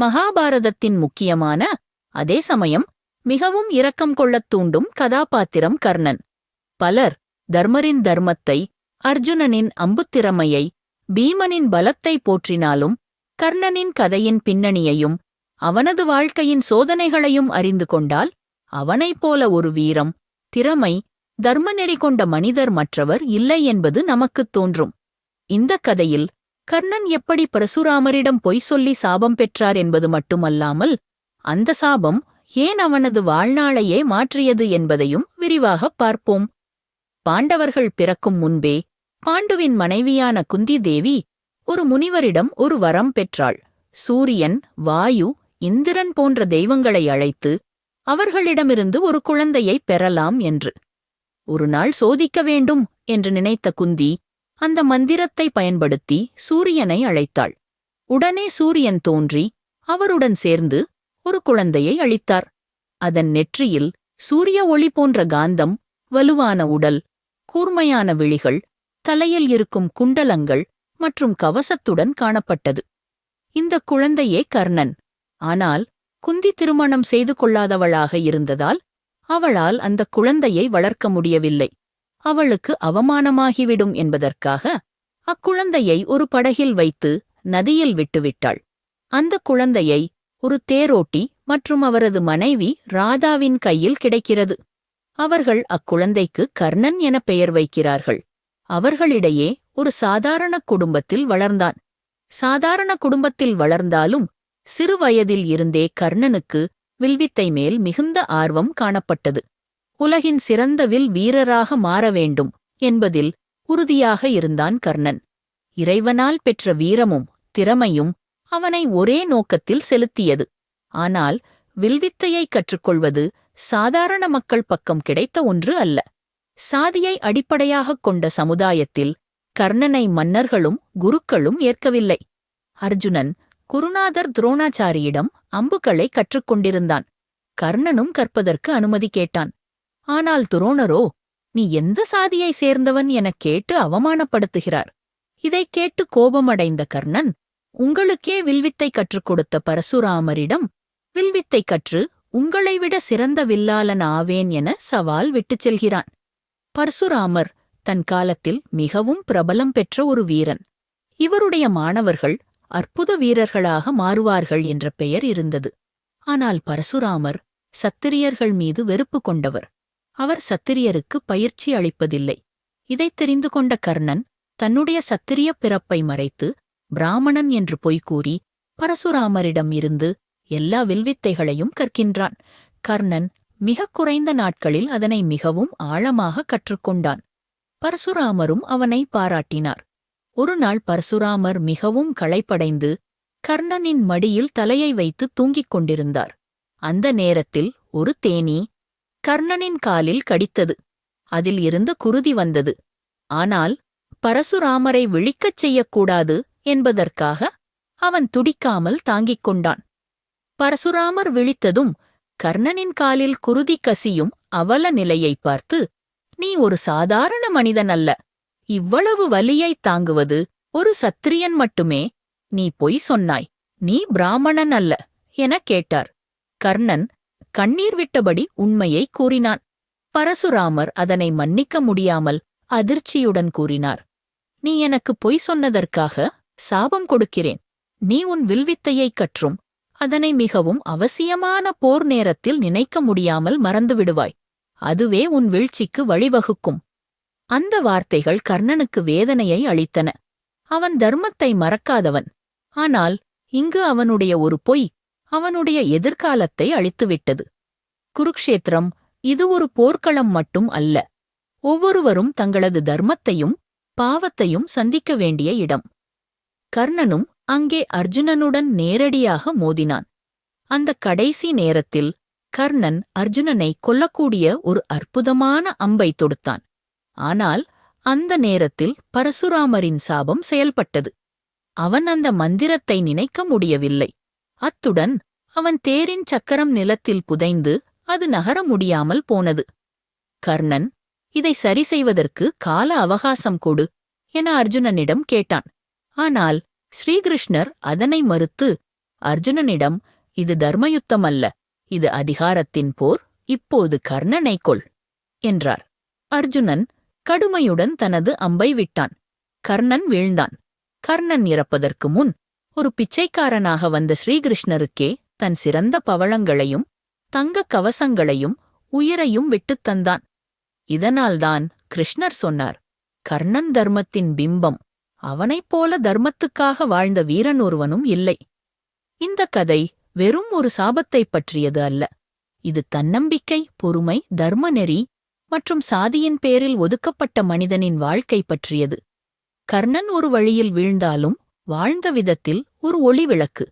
மகாபாரதத்தின் முக்கியமான அதே சமயம் மிகவும் இரக்கம் கொள்ளத் தூண்டும் கதாபாத்திரம் கர்ணன். பலர் தர்மரின் தர்மத்தை அர்ஜுனனின் அம்புத்திறமையை பீமனின் பலத்தை போற்றினாலும் கர்ணனின் கதையின் பின்னணியையும் அவனது வாழ்க்கையின் சோதனைகளையும் அறிந்து கொண்டால் அவனைப் போல ஒரு வீரம் திறமை தர்மநெறி கொண்ட மனிதர் மற்றவர் இல்லை என்பது நமக்குத் தோன்றும். இந்த கதையில் கர்ணன் எப்படி பரசுராமரிடம் பொய் சொல்லி சாபம் பெற்றார் என்பது மட்டுமல்லாமல் அந்த சாபம் ஏன் அவனது வாழ்நாளையே மாற்றியது என்பதையும் விரிவாகப் பார்ப்போம். பாண்டவர்கள் பிறக்கும் முன்பே பாண்டுவின் மனைவியான குந்தி தேவி ஒரு முனிவரிடம் ஒரு வரம் பெற்றாள். சூரியன் வாயு இந்திரன் போன்ற தெய்வங்களை அழைத்து அவர்களிடமிருந்து ஒரு குழந்தையை பெறலாம் என்று. ஒரு நாள் சோதிக்க வேண்டும் என்று நினைத்த குந்தி அந்த மந்திரத்தை பயன்படுத்தி சூரியனை அழைத்தாள். உடனே சூரியன் தோன்றி அவருடன் சேர்ந்து ஒரு குழந்தையை அளித்தார் அதன் நெற்றியில் சூரிய ஒளி போன்ற காந்தம் வலுவான உடல் கூர்மையான விழிகள் தலையில் இருக்கும் குண்டலங்கள் மற்றும் கவசத்துடன் காணப்பட்டது. இந்த குழந்தையே கர்ணன். ஆனால் குந்தி திருமணம் செய்து கொள்ளாதவளாக இருந்ததால் அவளால் அந்த குழந்தையை வளர்க்க முடியவில்லை. அவளுக்கு அவமானமாகிவிடும் என்பதற்காக அக்குழந்தையை ஒரு படகில் வைத்து நதியில் விட்டுவிட்டாள். அந்த குழந்தையை ஒரு தேரோட்டி மற்றும் அவரது மனைவி ராதாவின் கையில் கிடைக்கிறது. அவர்கள் அக்குழந்தைக்கு கர்ணன் என பெயர் வைக்கிறார்கள். அவர்களிடையே ஒரு சாதாரண குடும்பத்தில் வளர்ந்தான். சாதாரண குடும்பத்தில் வளர்ந்தாலும் சிறு வயதில் இருந்தே கர்ணனுக்கு வில்வித்தை மேல் மிகுந்த ஆர்வம் காணப்பட்டது. உலகின் சிறந்த வில் வீரராக மாற வேண்டும் என்பதில் உறுதியாக இருந்தான் கர்ணன். இறைவனால் பெற்ற வீரமும் திறமையும் அவனை ஒரே நோக்கத்தில் செலுத்தியது. ஆனால் வில்வித்தையை கற்றுக்கொள்வது சாதாரண மக்கள் பக்கம் கிடைத்த ஒன்று அல்ல. சாதியை அடிப்படையாகக் கொண்ட சமுதாயத்தில் கர்ணனை மன்னர்களும் குருக்களும் ஏற்கவில்லை. அர்ஜுனன் குருநாதர் துரோணாச்சாரியிடம் அம்புகளை கற்றுக்கொண்டிருந்தான். கர்ணனும் கற்பதற்கு அனுமதி கேட்டான். ஆனால் துரோணரோ நீ எந்த சாதியை சேர்ந்தவன் எனக் கேட்டு அவமானப்படுத்துகிறார்? இதைக் கேட்டு கோபமடைந்த கர்ணன் உங்களுக்கே வில்வித்தை கற்றுக் கொடுத்த பரசுராமரிடம் வில்வித்தை கற்று உங்களை விட சிறந்த வில்லாளன் ஆவேன் என சவால் விட்டுச் செல்கிறான். பரசுராமர் தன் காலத்தில் மிகவும் பிரபலம் பெற்ற ஒரு வீரன். இவருடைய மாணவர்கள் அற்புத வீரர்களாக மாறுவார்கள் என்ற பெயர் இருந்தது. ஆனால் பரசுராமர் சத்திரியர்கள் மீது வெறுப்பு கொண்டவர். அவர் சத்திரியருக்கு பயிற்சி அளிப்பதில்லை. இதைத் தெரிந்து கொண்ட கர்ணன் தன்னுடைய சத்திரிய பிறப்பை மறைத்து பிராமணன் என்று பொய் கூறி பரசுராமரிடம் இருந்து எல்லா வில்வித்தைகளையும் கற்கின்றான். கர்ணன் மிகக் குறைந்த நாட்களில் அதனை மிகவும் ஆழமாக கற்றுக்கொண்டான். பரசுராமரும் அவனை பாராட்டினார். ஒருநாள் பரசுராமர் மிகவும் களைப்படைந்து கர்ணனின் மடியில் தலையை வைத்து தூங்கிக் கொண்டிருந்தார். அந்த நேரத்தில் ஒரு தேனீ கர்ணனின் காலில் கடித்தது. அதில் இருந்து குருதி வந்தது. ஆனால் பரசுராமரை விழிக்கச் செய்யக்கூடாது என்பதற்காக அவன் துடிக்காமல் தாங்கிக் கொண்டான். பரசுராமர் விழித்ததும் கர்ணனின் காலில் குருதி கசியும் அவல நிலையைப் பார்த்து நீ ஒரு சாதாரண மனிதன் அல்ல. இவ்வளவு வலியைத் தாங்குவது ஒரு சத்திரியன் மட்டுமே. நீ பொய் சொன்னாய். நீ பிராமணன் அல்ல எனக் கேட்டார். கர்ணன் கண்ணீர் விட்டபடி உண்மையை கூறினான். பரசுராமர் அதனை மன்னிக்க முடியாமல் அதிர்ச்சியுடன் கூறினார். நீ எனக்கு பொய் சொன்னதற்காக சாபம் கொடுக்கிறேன். நீ உன் வில்வித்தையைக் கற்றும் அதனை மிகவும் அவசியமான போர் நேரத்தில் நினைக்க முடியாமல் மறந்துவிடுவாய் அதுவே உன் வீழ்ச்சிக்கு வழிவகுக்கும். அந்த வார்த்தைகள் கர்ணனுக்கு வேதனையை அளித்தன. அவன் தர்மத்தை மறக்காதவன். ஆனால் இங்கு அவனுடைய ஒரு பொய் அவனுடைய எதிர்காலத்தை அழித்துவிட்டது. குருக்ஷேத்திரம் இது ஒரு போர்க்களம் மட்டும் அல்ல. ஒவ்வொருவரும் தங்களது தர்மத்தையும் பாவத்தையும் சந்திக்க வேண்டிய இடம். கர்ணனும் அங்கே அர்ஜுனனுடன் நேரடியாக மோதினான். அந்த கடைசி நேரத்தில் கர்ணன் அர்ஜுனனை கொல்லக்கூடிய ஒரு அற்புதமான அம்பை தொடுத்தான். ஆனால் அந்த நேரத்தில் பரசுராமரின் சாபம் செயல்பட்டது. அவன் அந்த மந்திரத்தை நினைக்க முடியவில்லை. அத்துடன் அவன் தேரின் சக்கரம் நிலத்தில் புதைந்து அது நகர முடியாமல் போனது. கர்ணன் இதை சரி செய்வதற்கு கால அவகாசம் கொடு என அர்ஜுனனிடம் கேட்டான். ஆனால் ஸ்ரீகிருஷ்ணர் அதனை மறுத்து அர்ஜுனனிடம் இது தர்மயுத்தம் அல்ல இது அதிகாரத்தின் போர் இப்போது கர்ணனை கொள் என்றார். அர்ஜுனன் கடுமையுடன் தனது அம்பை விட்டான். கர்ணன் வீழ்ந்தான். கர்ணன் இறப்பதற்கு முன் ஒரு பிச்சைக்காரனாக வந்த ஸ்ரீகிருஷ்ணருக்கே தன் சிறந்த பவளங்களையும் தங்கக் கவசங்களையும் உயிரையும் விட்டுத் தந்தான். இதனால்தான் கிருஷ்ணர் சொன்னார் கர்ணன் தர்மத்தின் பிம்பம் அவனைப் போல தர்மத்துக்காக வாழ்ந்த வீரன் ஒருவனும் இல்லை. இந்த கதை வெறும் ஒரு சாபத்தைப் பற்றியது அல்ல. இது தன்னம்பிக்கை பொறுமை தர்மநெறி மற்றும் சாதியின் பேரில் ஒதுக்கப்பட்ட மனிதனின் வாழ்க்கை பற்றியது. கர்ணன் ஒரு வழியில் வீழ்ந்தாலும் வாழ்ந்த விதத்தில் ஒரு ஒளி விளக்கு.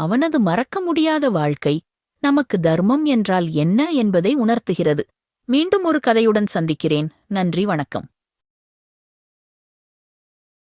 அவனது மறக்க முடியாத வாழ்க்கை நமக்கு தர்மம் என்றால் என்ன என்பதை உணர்த்துகிறது. மீண்டும் ஒரு கதையுடன் சந்திக்கிறேன். நன்றி வணக்கம்.